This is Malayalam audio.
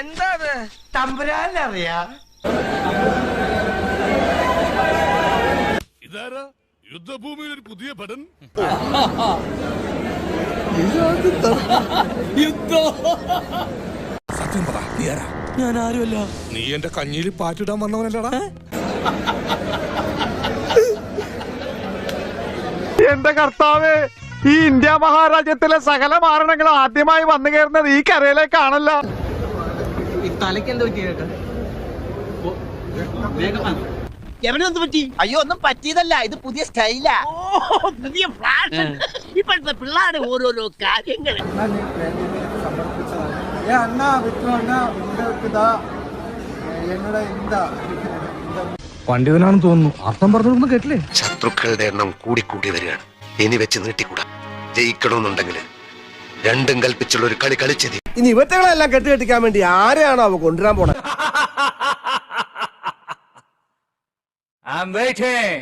എന്താണ് തമ്പുരാനറിയാ? ഇതാരാ? യുദ്ധഭൂമിയിൽ ഒരു പുതിയ പടൻ സത്യം പറ നീ ആരാ? ഞാൻ ആരുമല്ല നീ എന്റെ കഞ്ഞിയിൽ പാറ്റിടാൻ വന്നവനല്ലടാ. എന്റെ കർത്താവ് ഈ ഇന്ത്യ മഹാരാജ്യത്തിലെ സകല മാരണങ്ങൾ ആദ്യമായി വന്നു കയറുന്നത് ഈ കരയിലേക്കാണല്ല. അയ്യോ ഒന്നും പറ്റിയതല്ല ഇത് പുതിയ സ്റ്റൈലാ. പുതിയ ഫാഷൻ ഇപ്പോഴത്തെ പിള്ളേരുടെ ഓരോരോ കാര്യങ്ങൾ. വണ്ടി തോന്നുന്നു. അർത്ഥം പറഞ്ഞു കേട്ടില്ലേ? ശത്രുക്കളുടെ എണ്ണം കൂടിക്കൂടി വരികയാണ്. ഇനി വെച്ച് നീട്ടിക്കൂടാ. ജയിക്കണമെന്നുണ്ടെങ്കിൽ രണ്ടും കൽപ്പിച്ചുള്ള ഒരു കളി കളിച്ചത് ഇനി ഇവറ്റകളെല്ലാം കെട്ടുകെട്ടിക്കാൻ വേണ്ടി ആരെയാണോ അവ കൊണ്ടുവരാൻ പോണത് I'm waiting.